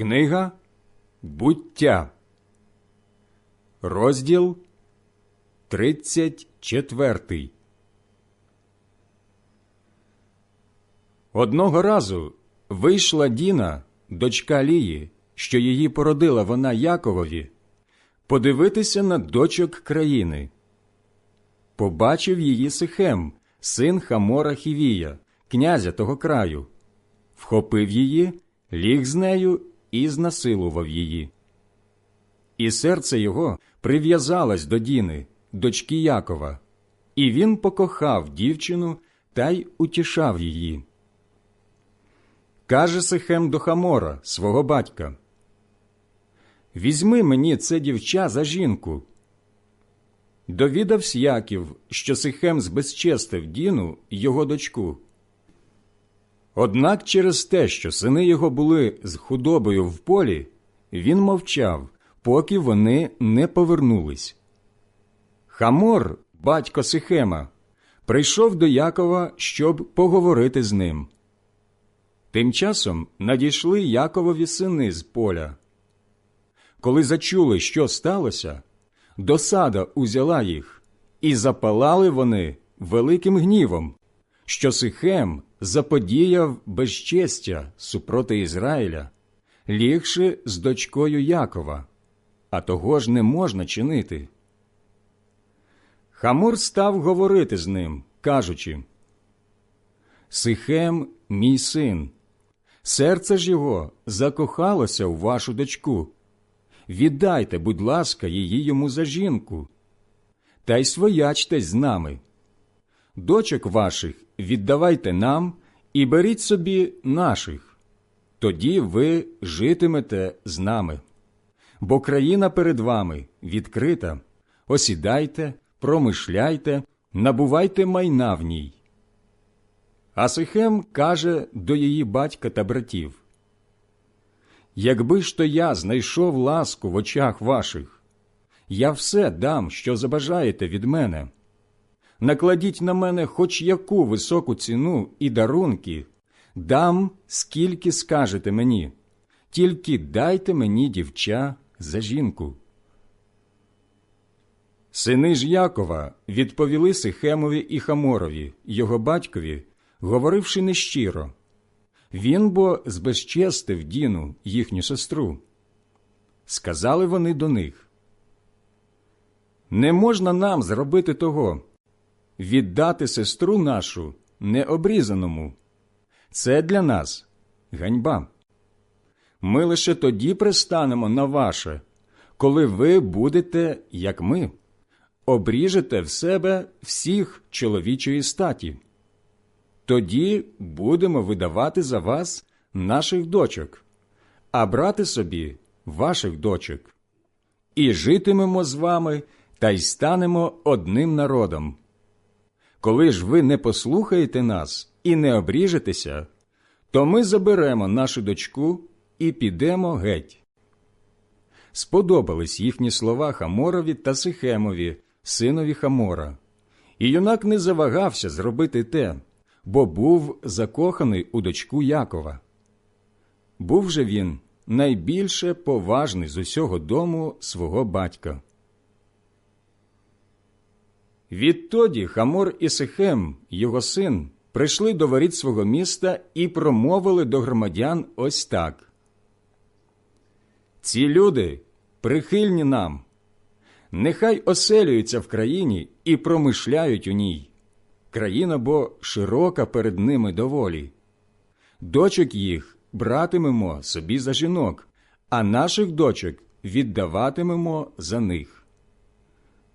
Книга Буття, розділ 34 Одного разу вийшла Діна, дочка Лії, що її породила вона Яковові, подивитися на дочок країни. Побачив її Сихем, син Хамора Хівія, князя того краю, вхопив її, ліг з нею і знасилував її. І серце його прив'язалось до Діни, дочки Якова, і він покохав дівчину та й утішав її. Каже Сихем до Хамора, свого батька: Візьми мені це дівча за жінку. Довідавсь Яків, що Сихем збезчестив Діну його дочку. Однак через те, що сини його були з худобою в полі, він мовчав, поки вони не повернулись. Хамор, батько Сихема, прийшов до Якова, щоб поговорити з ним. Тим часом надійшли Яковові сини з поля. Коли зачули, що сталося, досада узяла їх, і запалали вони великим гнівом, що Сихем заподіяв безчестя супроти Ізраїля, лігши з дочкою Якова, а того ж не можна чинити. Хамур став говорити з ним, кажучи Сихем, мій син, серце ж його закохалося в вашу дочку. Віддайте, будь ласка, її йому за жінку, та й своячтесь з нами. Дочок ваших віддавайте нам і беріть собі наших, тоді ви житимете з нами. Бо країна перед вами відкрита, осідайте, промишляйте, набувайте майна в ній. А Сихем каже до її батька та братів Якби ж то я знайшов ласку в очах ваших, я все дам, що забажаєте від мене. Накладіть на мене хоч яку високу ціну і дарунки, дам, скільки скажете мені, тільки дайте мені дівча за жінку. Сини ж Якова відповіли Сихемові і Хаморові, його батькові, говоривши нещиро. Він бо збезчестив Діну, їхню сестру. Сказали вони до них Не можна нам зробити того, віддати сестру нашу необрізаному. Це для нас ганьба. Ми лише тоді пристанемо на ваше, коли ви будете, як ми, обріжете в себе всіх чоловічої статі. Тоді будемо видавати за вас наших дочок, а брати собі ваших дочок. І житимемо з вами та й станемо одним народом. Коли ж ви не послухаєте нас і не обріжетеся, то ми заберемо нашу дочку і підемо геть. Сподобались їхні слова Хаморові та Сихемові, синові Хамора, і юнак не завагався зробити те бо був закоханий у дочку Якова. Був же він найбільше поважний з усього дому свого батька. Відтоді Хамор і Сихем, його син, прийшли до воріт свого міста і промовили до громадян ось так. Ці люди прихильні нам, нехай оселюються в країні і промишляють у ній країна бо широка перед ними доволі. Дочок їх братимемо собі за жінок, а наших дочок віддаватимемо за них.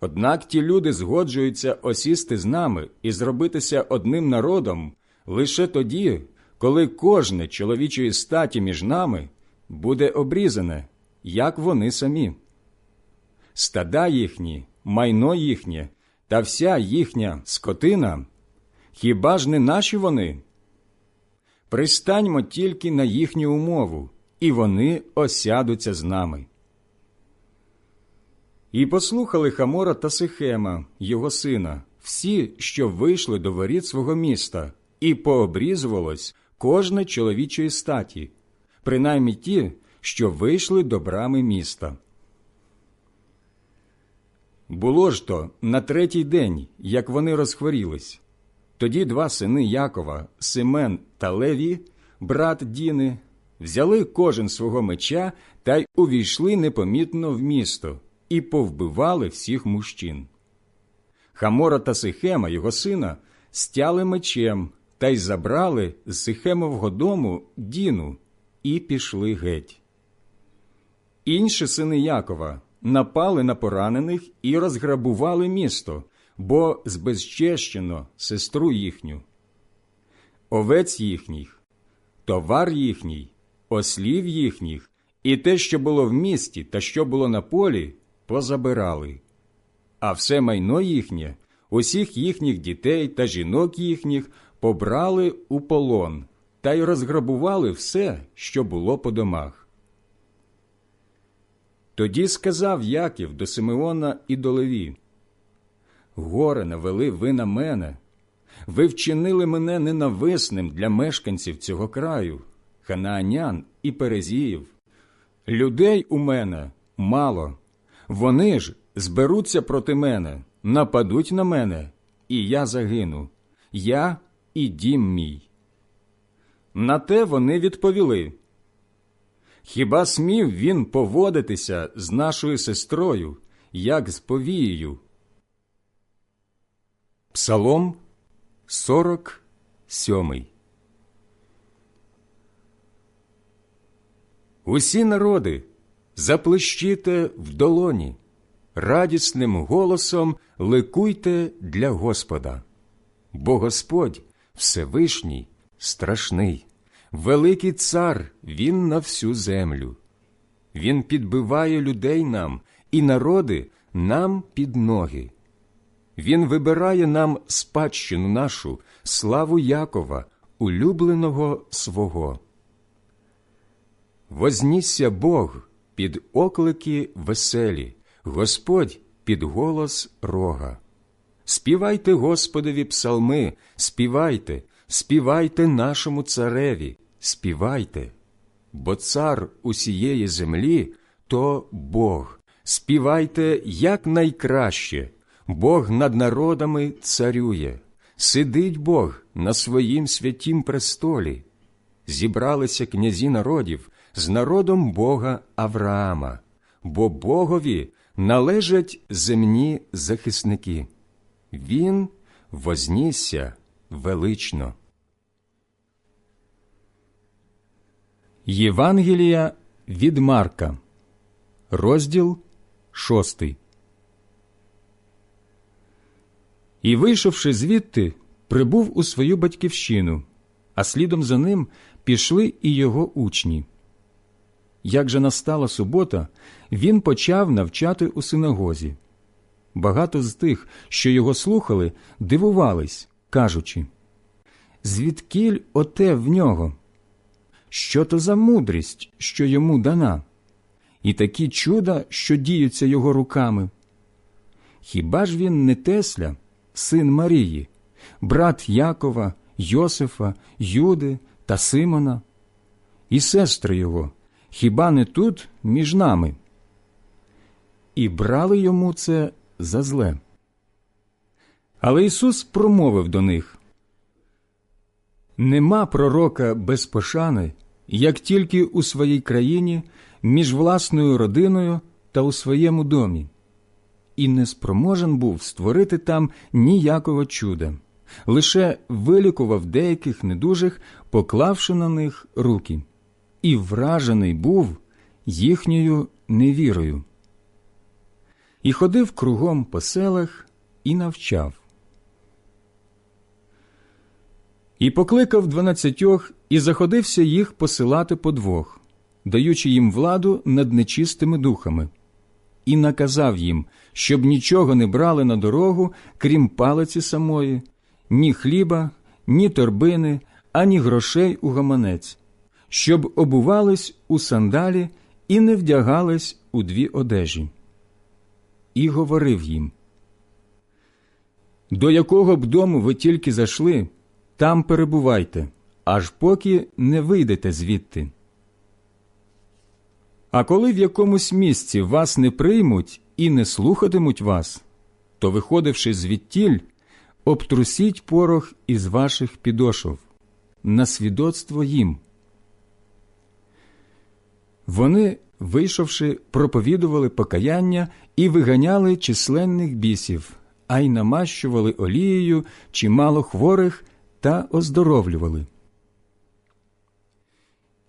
Однак ті люди згоджуються осісти з нами і зробитися одним народом лише тоді, коли кожне чоловічої статі між нами буде обрізане, як вони самі. Стада їхні, майно їхнє та вся їхня скотина, хіба ж не наші вони? Пристаньмо тільки на їхню умову, і вони осядуться з нами. І послухали Хамора та Сихема, його сина, всі, що вийшли до воріт свого міста, і пообрізувалось кожне чоловічої статі, принаймні ті, що вийшли до брами міста. Було ж то на третій день, як вони розхворілись. Тоді два сини Якова, Семен та Леві, брат Діни, взяли кожен свого меча та й увійшли непомітно в місто і повбивали всіх мужчин. Хамора та Сихема, його сина, стяли мечем та й забрали з Сихемового дому Діну і пішли геть. Інші сини Якова напали на поранених і розграбували місто, бо збезчещено сестру їхню. Овець їхніх, товар їхній, ослів їхніх, і те, що було в місті та що було на полі, позабирали. А все майно їхнє, усіх їхніх дітей та жінок їхніх побрали у полон та й розграбували все, що було по домах. Тоді сказав Яків до Симеона і до Леві, Горе навели ви на мене, ви вчинили мене ненависним для мешканців цього краю, ханаанян і перезіїв. Людей у мене мало, вони ж зберуться проти мене, нападуть на мене, і я загину, я і дім мій. На те вони відповіли. Хіба смів він поводитися з нашою сестрою, як з повією? Псалом 47 Усі народи заплещите в долоні, радісним голосом ликуйте для Господа, бо Господь Всевишній, страшний, великий цар Він на всю землю. Він підбиває людей нам і народи нам під ноги. Він вибирає нам спадщину нашу, славу Якова, улюбленого свого. Вознісся Бог під оклики веселі, Господь під голос рога. Співайте Господові псалми, співайте, співайте нашому цареві, співайте, бо цар усієї землі то Бог. Співайте якнайкраще, Бог над народами царює, сидить Бог на своїм святім престолі. Зібралися князі народів з народом Бога Авраама, бо Богові належать земні захисники. Він вознісся велично. Євангелія від Марка, розділ шостий. І, вийшовши звідти, прибув у свою батьківщину, а слідом за ним пішли і його учні. Як же настала субота, він почав навчати у синагозі. Багато з тих, що його слухали, дивувались, кажучи Звідкіль оте в нього? Що то за мудрість, що йому дана, і такі чуда, що діються його руками? Хіба ж він не Тесля, син Марії, брат Якова, Йосифа, Юди та Симона? І сестри його, хіба не тут між нами? І брали йому це за зле. Але Ісус промовив до них Нема пророка без пошани, як тільки у своїй країні, між власною родиною та у своєму домі, і не спроможен був створити там ніякого чуда, лише вилікував деяких недужих, поклавши на них руки, і вражений був їхньою невірою і ходив кругом по селах і навчав. І покликав дванадцятьох і заходився їх посилати по двох, даючи їм владу над нечистими духами, і наказав їм, щоб нічого не брали на дорогу, крім палиці самої, ні хліба, ні торбини, ані грошей у гаманець, щоб обувались у сандалі і не вдягались у дві одежі і говорив їм До якого б дому ви тільки зайшли, там перебувайте, аж поки не вийдете звідти. А коли в якомусь місці вас не приймуть і не слухатимуть вас, то, виходивши звідтіль, обтрусіть порох із ваших підошов на свідоцтво їм. Вони, вийшовши, проповідували покаяння і виганяли численних бісів, а й намащували олією чимало хворих та оздоровлювали.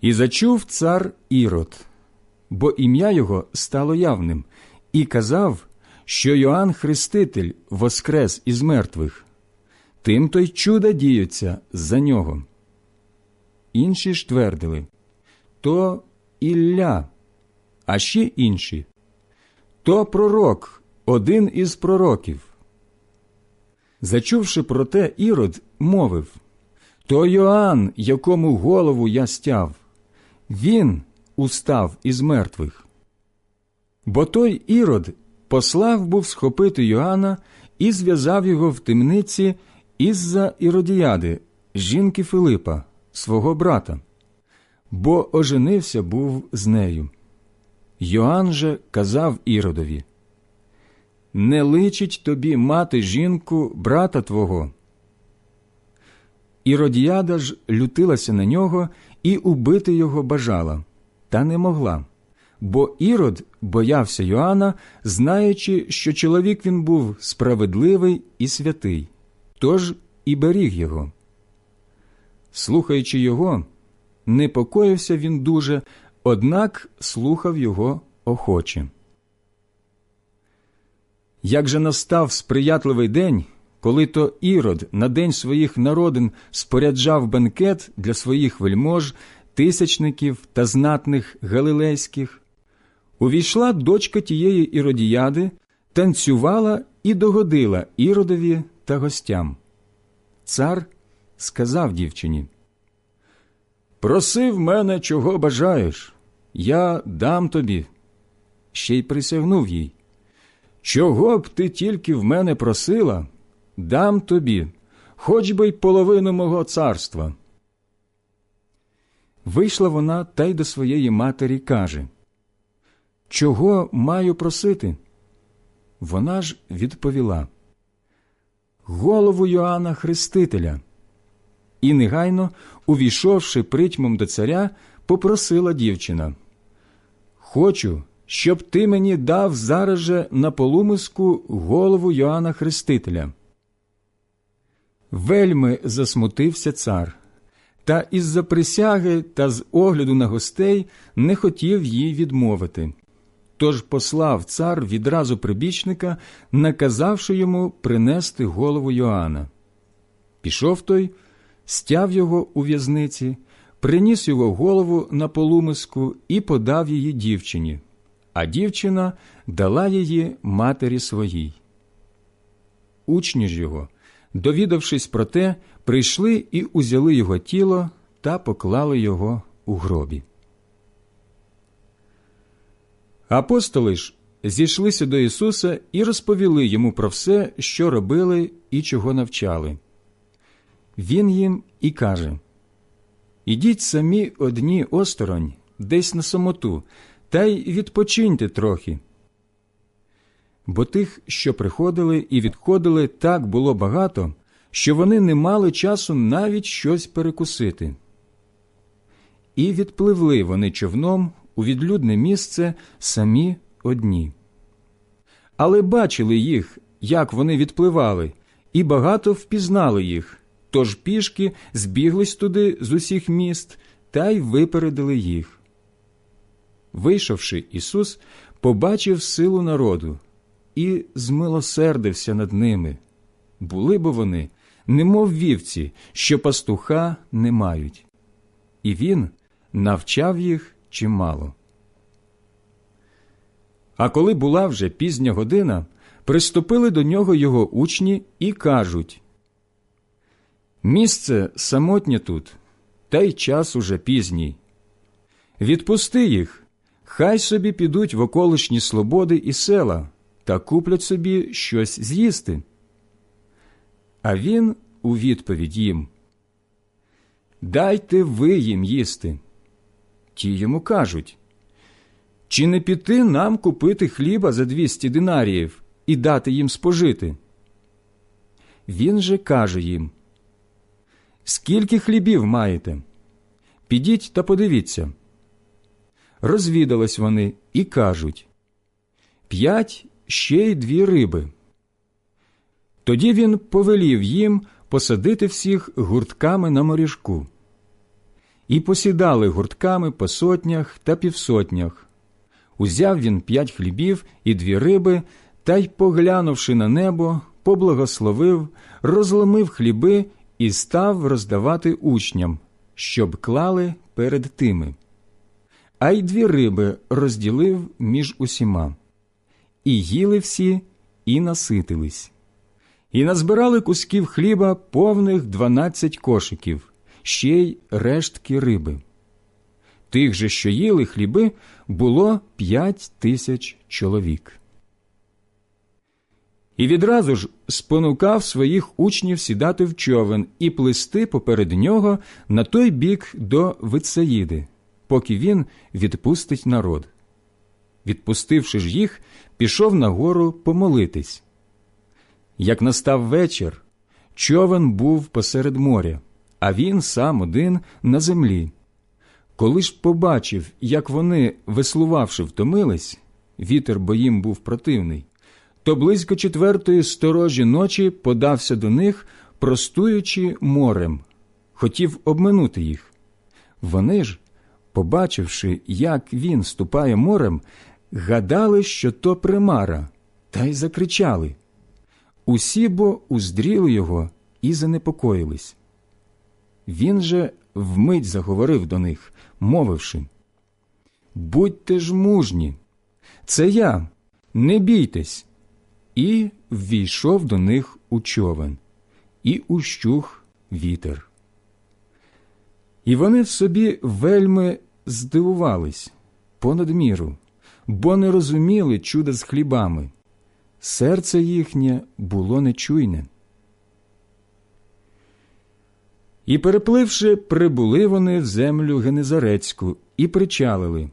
І зачув цар Ірод, бо ім'я його стало явним, і казав, що Йоанн Хреститель воскрес із мертвих, тим то й чуда діються за нього. Інші ж твердили то Ілля, а ще інші то пророк, один із пророків. Зачувши про те, Ірод мовив То Йоанн, якому голову я стяв, він устав із мертвих. Бо той Ірод послав був схопити Йоанна і зв'язав його в темниці із-за Іродіяди, жінки Филипа, свого брата, бо оженився був з нею. Йоанн же казав Іродові Не личить тобі мати жінку брата твого. Іродіяда ж лютилася на нього і убити його бажала, та не могла. Бо Ірод боявся Йоанна, знаючи, що чоловік він був справедливий і святий, тож і беріг його. Слухаючи його, непокоївся він дуже, однак слухав його охоче. Як же настав сприятливий день, коли то Ірод на день своїх народин споряджав бенкет для своїх вельмож, тисячників та знатних галилейських, увійшла дочка тієї іродіяди, танцювала і догодила Іродові та гостям. Цар сказав дівчині Проси в мене, чого бажаєш, я дам тобі. Ще й присягнув їй. Чого б ти тільки в мене просила, дам тобі, хоч би й половину мого царства. Вийшла вона та й до своєї матері каже Чого маю просити? Вона ж відповіла Голову Йоанна Хрестителя. І негайно, увійшовши притьмом до царя, попросила дівчина Хочу, щоб ти мені дав зараз же на полумиску голову Йоанна Хрестителя. Вельми засмутився цар, та із за присяги та з огляду на гостей не хотів їй відмовити. Тож послав цар відразу прибічника, наказавши йому принести голову Йоанна. Пішов той, стяв його у в'язниці, приніс його голову на полумиску і подав її дівчині, а дівчина дала її матері своїй. Учні ж його, довідавшись про те, прийшли і узяли його тіло та поклали його у гробі. Апостоли ж зійшлися до Ісуса і розповіли йому про все, що робили і чого навчали. Він їм і каже Ідіть самі одні осторонь, десь на самоту, та й відпочиньте трохи. Бо тих, що приходили і відходили, так було багато, що вони не мали часу навіть щось перекусити. І відпливли вони човном у відлюдне місце самі одні. Але бачили їх, як вони відпливали, і багато впізнали їх, тож пішки збіглись туди з усіх міст та й випередили їх. Вийшовши, Ісус побачив силу народу і змилосердився над ними. Були бо вони, немов вівці, що пастуха не мають. І він навчав їх чимало. А коли була вже пізня година, приступили до нього його учні і кажуть Місце самотнє тут, та й час уже пізній. Відпусти їх, хай собі підуть в околишні слободи і села та куплять собі щось з'їсти. А він у відповідь їм Дайте ви їм їсти. Ті йому кажуть чи не піти нам купити хліба за двісті динаріїв і дати їм спожити? Він же каже їм, Скільки хлібів маєте? Підіть та подивіться. Розвідались вони і кажуть П'ять ще й дві риби. Тоді він повелів їм посадити всіх гуртками на моріжку. І посідали гуртками по сотнях та півсотнях. Узяв він п'ять хлібів і дві риби, та й, поглянувши на небо, поблагословив, розломив хліби і став роздавати учням, щоб клали перед тими. А й дві риби розділив між усіма. І їли всі, і наситились. І назбирали кусків хліба повних дванадцять кошиків, ще й рештки риби. Тих же, що їли хліби, було п'ять тисяч чоловік. І відразу ж спонукав своїх учнів сідати в човен і плисти поперед нього на той бік до Вицаїди, поки він відпустить народ. Відпустивши ж їх, пішов на гору помолитись. Як настав вечір, човен був посеред моря, а він сам один на землі. Коли ж побачив, як вони, веслувавши, втомились, вітер бо їм був противний, то близько четвертої сторожі ночі подався до них, простуючи морем, хотів обминути їх. Вони ж, побачивши, як він ступає морем, гадали, що то примара, та й закричали. Усі бо уздріли його і занепокоїлись. Він же вмить заговорив до них, мовивши Будьте ж мужні, це я, не бійтесь. І ввійшов до них у човен, і ущух вітер. І вони в собі вельми здивувались понад міру, бо не розуміли чуда з хлібами. Серце їхнє було нечуйне. І, перепливши, прибули вони в землю Генезарецьку і причалили.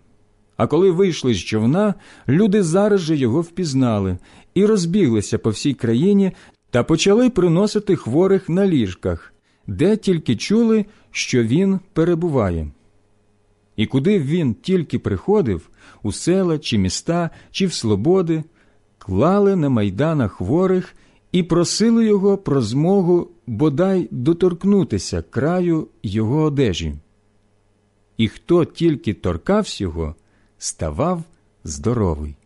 А коли вийшли з човна, люди зараз же його впізнали і розбіглися по всій країні та почали приносити хворих на ліжках, де тільки чули, що він перебуває. І куди він тільки приходив, у села чи міста, чи в слободи, клали на майданах хворих і просили його про змогу бодай доторкнутися краю його одежі. І хто тільки торкався його, ставав здоровий.